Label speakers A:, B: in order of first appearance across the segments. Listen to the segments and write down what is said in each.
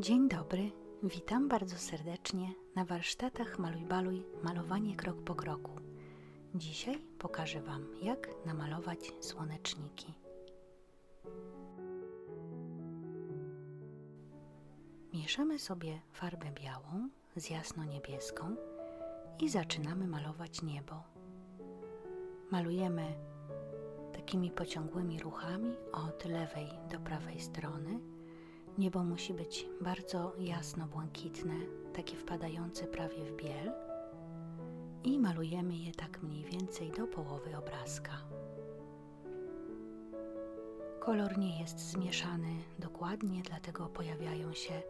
A: Dzień dobry, witam bardzo serdecznie na warsztatach Maluj Baluj malowanie krok po kroku. Dzisiaj pokażę Wam, jak namalować słoneczniki. Mieszamy sobie farbę białą z jasno-niebieską i zaczynamy malować niebo. Malujemy takimi pociągłymi ruchami od lewej do prawej strony. Niebo musi być bardzo jasno-błękitne, takie wpadające prawie w biel. I malujemy je tak mniej więcej do połowy obrazka. Kolor nie jest zmieszany dokładnie, dlatego pojawiają się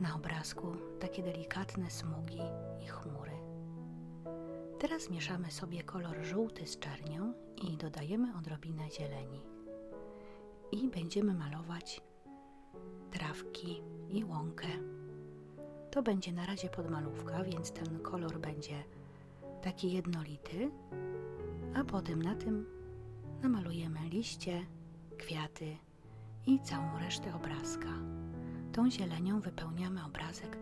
A: na obrazku takie delikatne smugi i chmury. Teraz mieszamy sobie kolor żółty z czernią i dodajemy odrobinę zieleni. I będziemy malować trawki i łąkę. To będzie na razie podmalówka, więc ten kolor będzie taki jednolity, a potem na tym namalujemy liście, kwiaty i całą resztę obrazka. Tą zielenią wypełniamy obrazek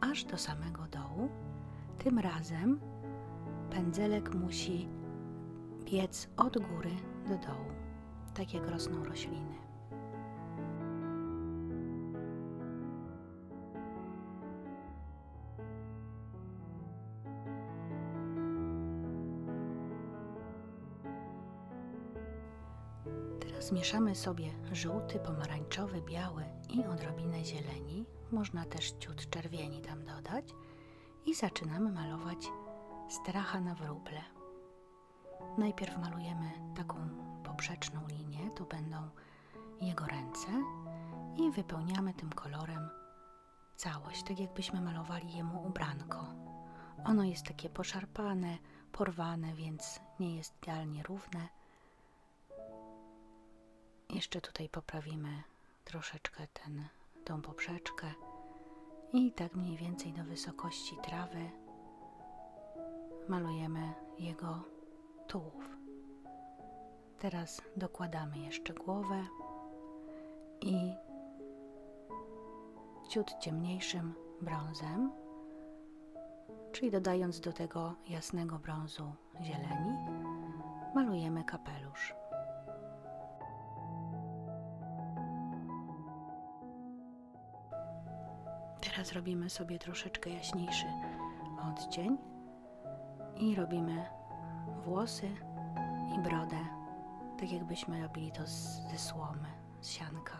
A: aż do samego dołu. Tym razem pędzelek musi biec od góry do dołu, tak jak rosną rośliny. Teraz mieszamy sobie żółty, pomarańczowy, biały i odrobinę zieleni. Można też ciut czerwieni tam dodać. I zaczynamy malować stracha na wróble. Najpierw malujemy taką poprzeczną linię, to będą jego ręce i wypełniamy tym kolorem całość, tak jakbyśmy malowali jemu ubranko. Ono jest takie poszarpane, porwane, więc nie jest idealnie równe. Jeszcze tutaj poprawimy troszeczkę ten, tą poprzeczkę i tak mniej więcej do wysokości trawy malujemy jego tułów. Teraz dokładamy jeszcze głowę i ciut ciemniejszym brązem, czyli dodając do tego jasnego brązu zieleni, malujemy kapelusz. Teraz robimy sobie troszeczkę jaśniejszy odcień i robimy włosy i brodę, tak jakbyśmy robili to z, ze słomy, z sianka.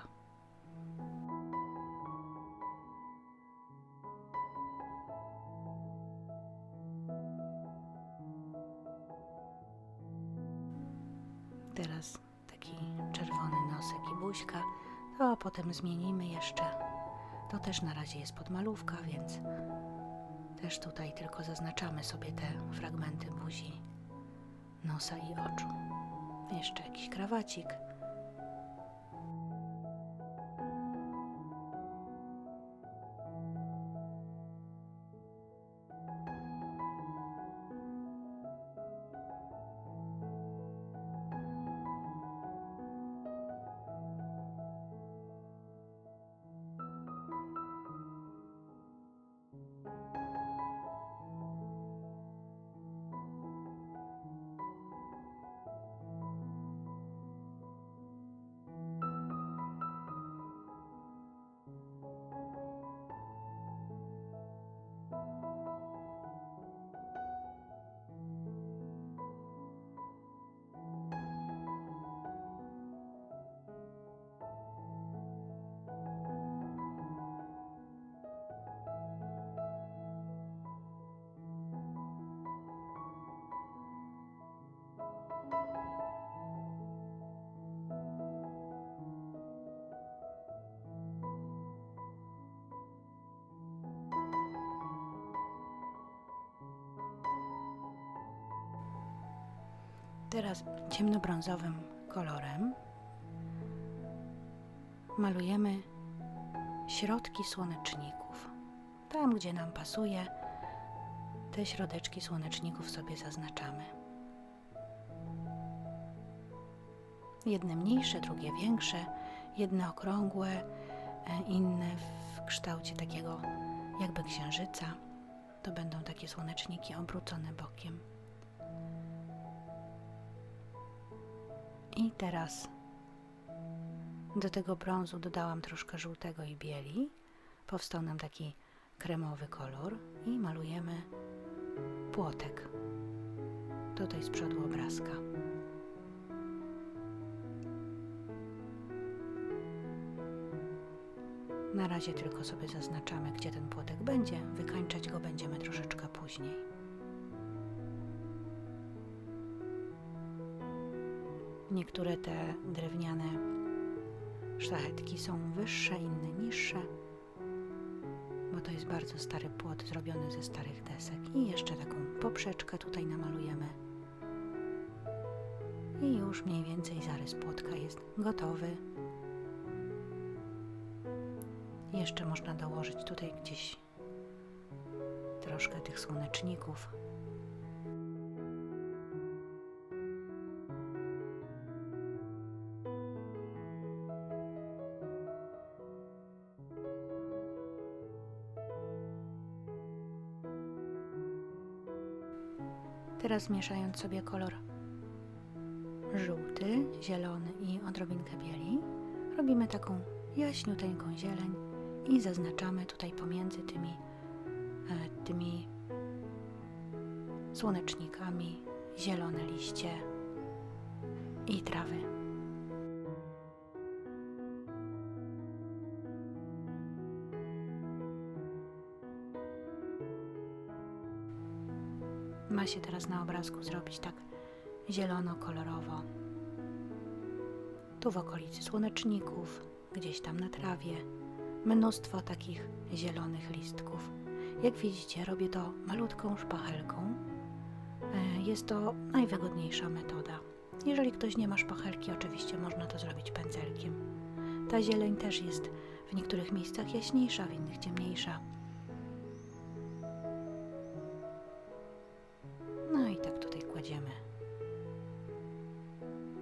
A: Teraz taki czerwony nosek i buźka, to potem zmienimy jeszcze. To też na razie jest podmalówka, więc też tutaj tylko zaznaczamy sobie te fragmenty buzi, nosa i oczu. Jeszcze jakiś krawacik. Teraz ciemnobrązowym kolorem malujemy środki słoneczników. Tam, gdzie nam pasuje, te środeczki słoneczników sobie zaznaczamy. Jedne mniejsze, drugie większe, jedne okrągłe, e, inne w kształcie takiego jakby księżyca. To będą takie słoneczniki obrócone bokiem. I teraz do tego brązu dodałam troszkę żółtego i bieli. Powstał nam taki kremowy kolor i malujemy płotek tutaj z przodu obrazka. Na razie tylko sobie zaznaczamy, gdzie ten płotek będzie, wykańczać go będziemy troszeczkę później. Niektóre te drewniane sztachetki są wyższe, inne niższe, bo to jest bardzo stary płot zrobiony ze starych desek. I jeszcze taką poprzeczkę tutaj namalujemy. I już mniej więcej zarys płotka jest gotowy. Jeszcze można dołożyć tutaj gdzieś troszkę tych słoneczników. Teraz mieszając sobie kolor żółty, zielony i odrobinkę bieli, robimy taką jaśniuteńką zieleń i zaznaczamy tutaj pomiędzy tymi, e, tymi słonecznikami zielone liście i trawy. Ma się teraz na obrazku zrobić tak zielono-kolorowo. Tu w okolicy słoneczników, gdzieś tam na trawie, mnóstwo takich zielonych listków. Jak widzicie, robię to malutką szpachelką. E, jest to najwygodniejsza metoda. Jeżeli ktoś nie ma szpachelki, oczywiście można to zrobić pędzelkiem. Ta zieleń też jest w niektórych miejscach jaśniejsza, w innych ciemniejsza. No i tak tutaj kładziemy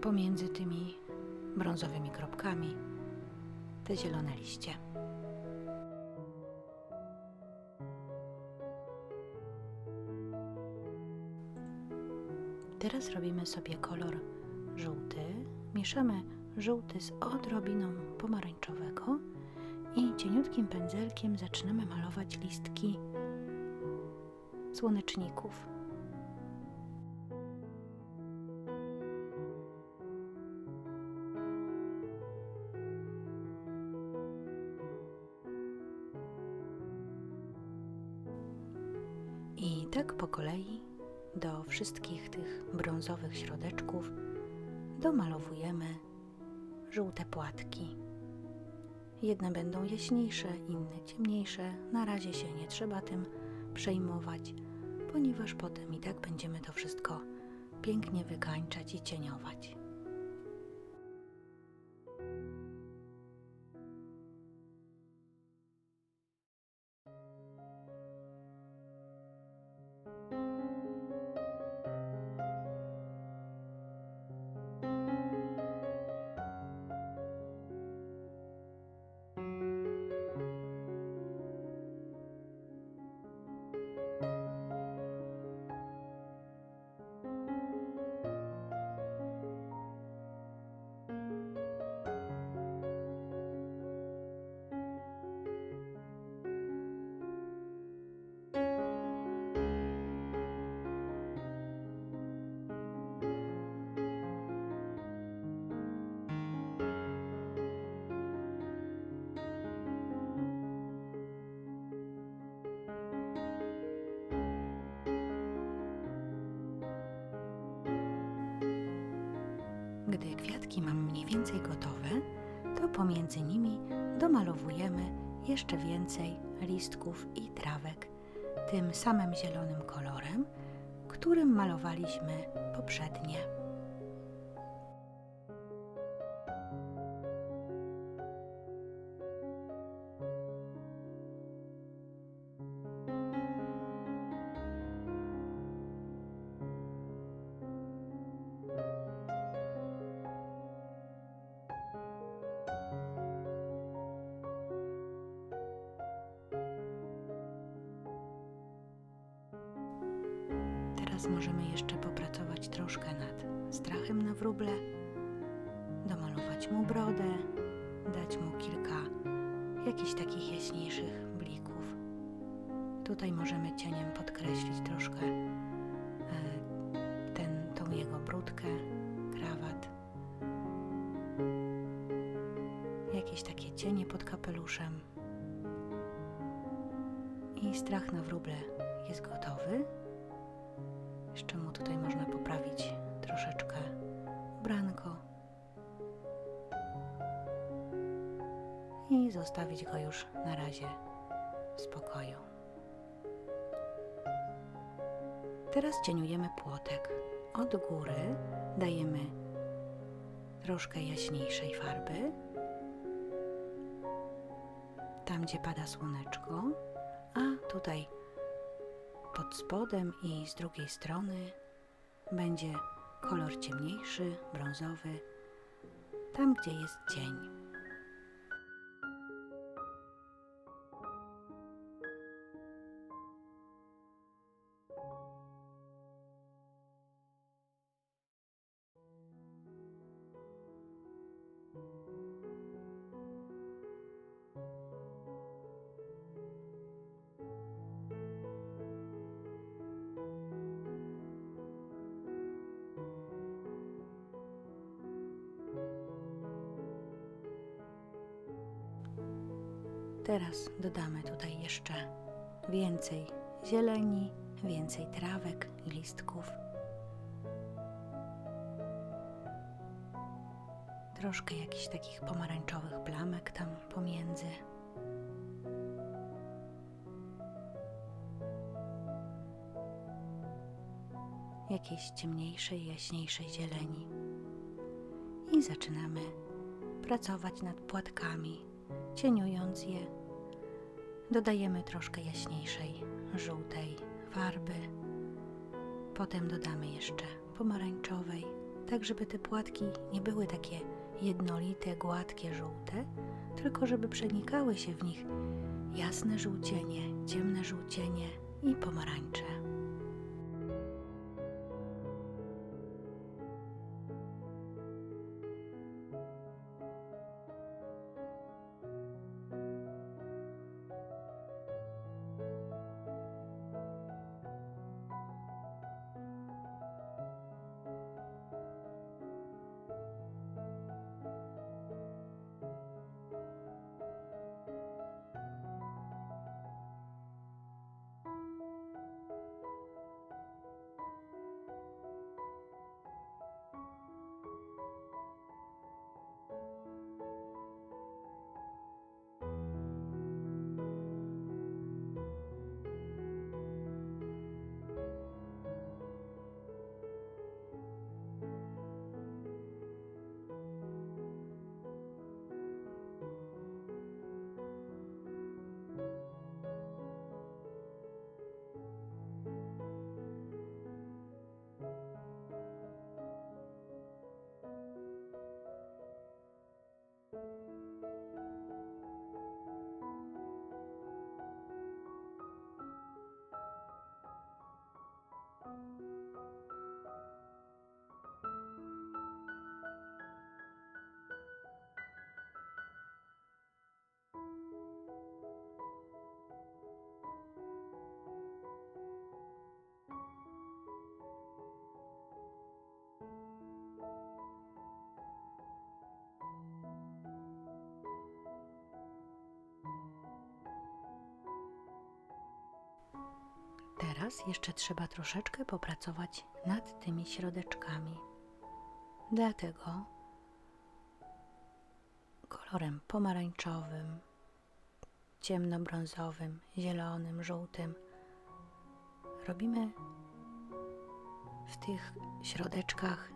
A: pomiędzy tymi brązowymi kropkami te zielone liście. Teraz robimy sobie kolor żółty. Mieszamy żółty z odrobiną pomarańczowego i cieniutkim pędzelkiem zaczynamy malować listki słoneczników. Wszystkich tych brązowych środeczków domalowujemy żółte płatki. Jedne będą jaśniejsze, inne ciemniejsze. Na razie się nie trzeba tym przejmować, ponieważ potem i tak będziemy to wszystko pięknie wykańczać i cieniować. Kwiatki mam mniej więcej gotowe, to pomiędzy nimi domalowujemy jeszcze więcej listków i trawek tym samym zielonym kolorem, którym malowaliśmy poprzednie. Teraz możemy jeszcze popracować troszkę nad strachem na wróble, domalować mu brodę, dać mu kilka jakichś takich jaśniejszych blików. Tutaj możemy cieniem podkreślić troszkę e, ten, tą jego brudkę, krawat. Jakieś takie cienie pod kapeluszem. I strach na wróble jest gotowy. Jeszcze mu tutaj można poprawić troszeczkę ubranko. I zostawić go już na razie w spokoju. Teraz cieniujemy płotek. Od góry dajemy troszkę jaśniejszej farby. Tam, gdzie pada słoneczko, a tutaj pod spodem i z drugiej strony będzie kolor ciemniejszy, brązowy, tam, gdzie jest cień. Teraz dodamy tutaj jeszcze więcej zieleni, więcej trawek i listków. Troszkę jakichś takich pomarańczowych plamek tam pomiędzy. Jakiejś ciemniejszej, jaśniejszej zieleni. I zaczynamy pracować nad płatkami cieniując je, dodajemy troszkę jaśniejszej, żółtej farby. Potem dodamy jeszcze pomarańczowej, tak żeby te płatki nie były takie jednolite, gładkie, żółte, tylko żeby przenikały się w nich jasne żółcienie, ciemne żółcienie i pomarańcze. Teraz jeszcze trzeba troszeczkę popracować nad tymi środeczkami. Dlatego kolorem pomarańczowym, ciemnobrązowym, zielonym, żółtym robimy w tych środeczkach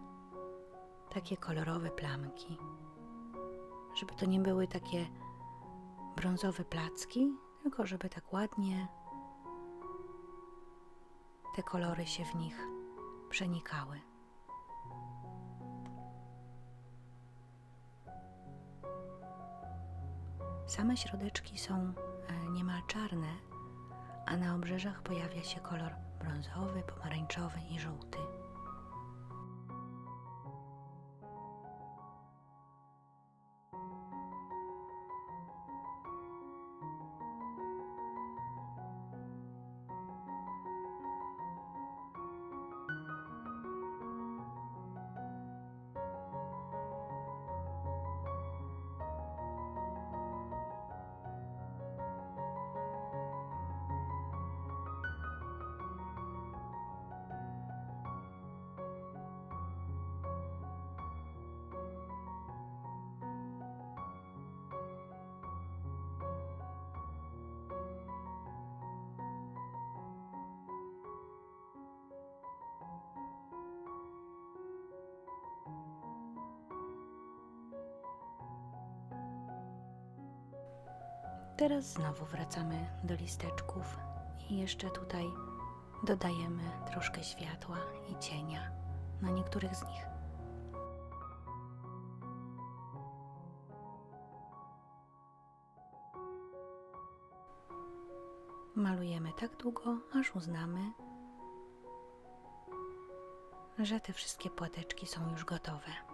A: takie kolorowe plamki, żeby to nie były takie brązowe placki, tylko żeby tak ładnie te kolory się w nich przenikały. Same środeczki są e, niemal czarne, a na obrzeżach pojawia się kolor brązowy, pomarańczowy i żółty. Teraz znowu wracamy do listeczków i jeszcze tutaj dodajemy troszkę światła i cienia na niektórych z nich. Malujemy tak długo, aż uznamy, że te wszystkie płateczki są już gotowe.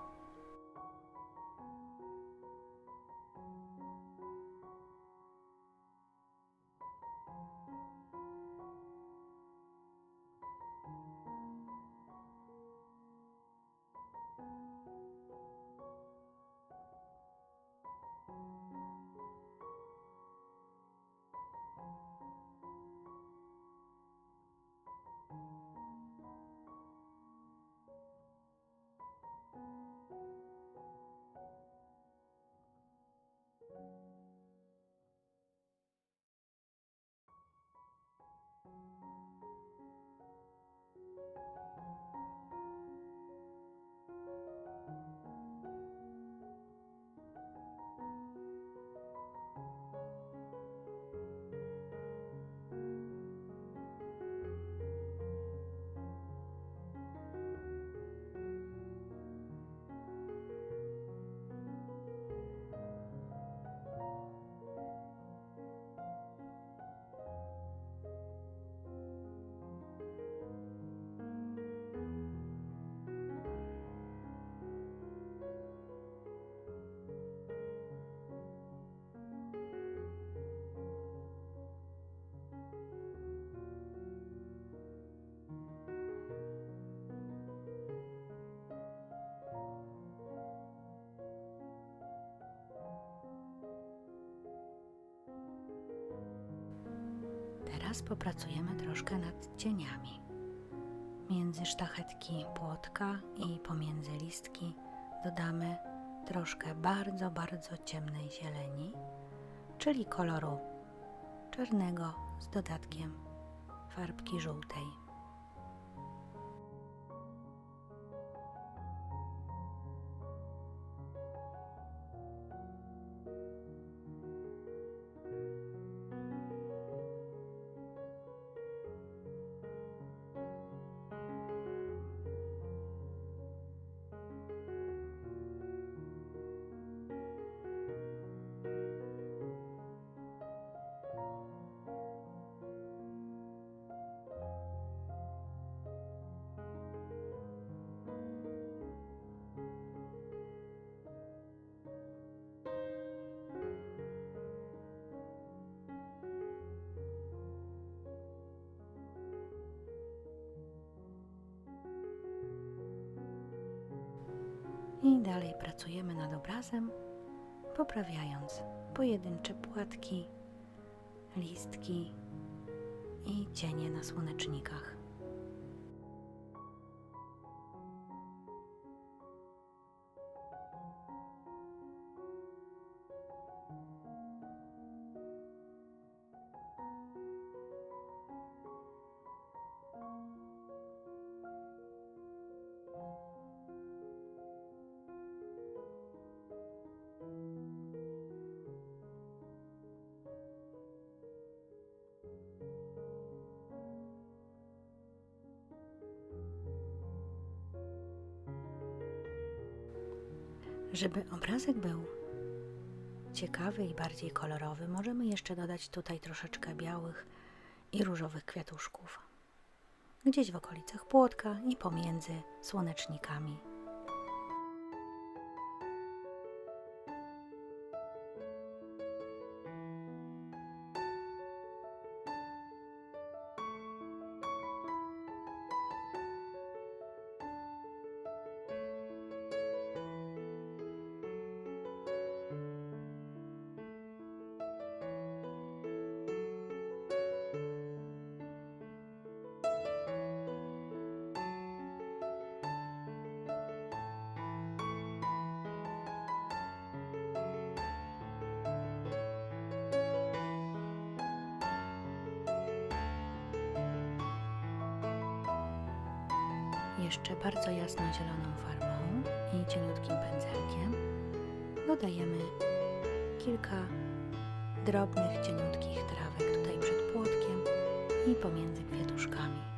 A: Teraz popracujemy troszkę nad cieniami. Między sztachetki płotka i pomiędzy listki dodamy troszkę bardzo, bardzo ciemnej zieleni, czyli koloru czarnego z dodatkiem farbki żółtej. I dalej pracujemy nad obrazem, poprawiając pojedyncze płatki, listki i cienie na słonecznikach. Żeby obrazek był ciekawy i bardziej kolorowy, możemy jeszcze dodać tutaj troszeczkę białych i różowych kwiatuszków. gdzieś w okolicach płotka i pomiędzy słonecznikami. Jeszcze bardzo jasno zieloną farbą i cieniutkim pędzelkiem dodajemy kilka drobnych, cieniutkich trawek tutaj przed płotkiem i pomiędzy kwiatuszkami.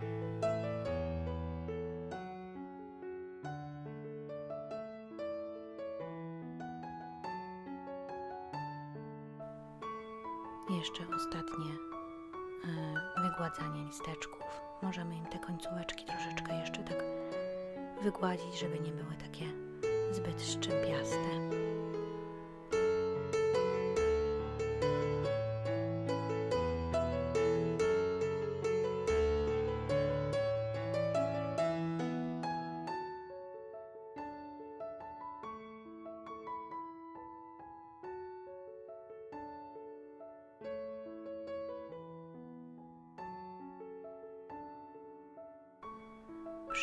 A: Wygładzić, żeby nie były takie zbyt szczępiaste.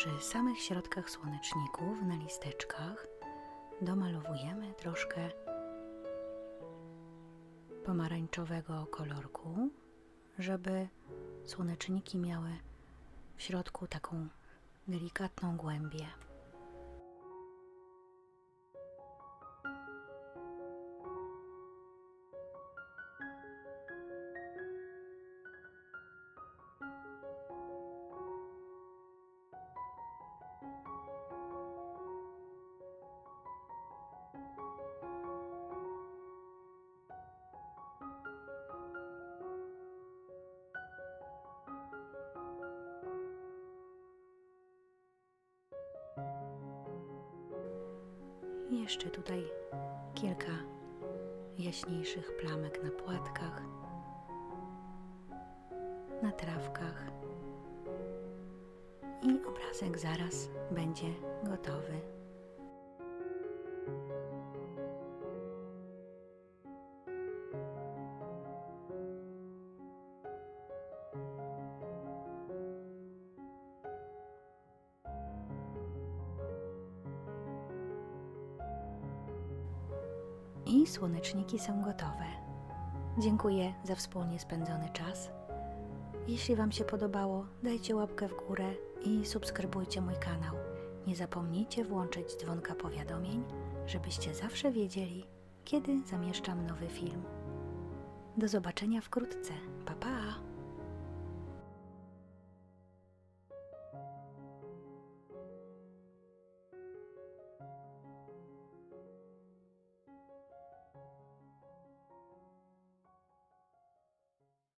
A: Przy samych środkach słoneczników na listeczkach domalowujemy troszkę pomarańczowego kolorku, żeby słoneczniki miały w środku taką delikatną głębię. Jeszcze tutaj kilka jaśniejszych plamek na płatkach, na trawkach. I obrazek zaraz będzie gotowy. I słoneczniki są gotowe. Dziękuję za wspólnie spędzony czas. Jeśli Wam się podobało, dajcie łapkę w górę i subskrybujcie mój kanał. Nie zapomnijcie włączyć dzwonka powiadomień, żebyście zawsze wiedzieli, kiedy zamieszczam nowy film. Do zobaczenia wkrótce. Pa pa!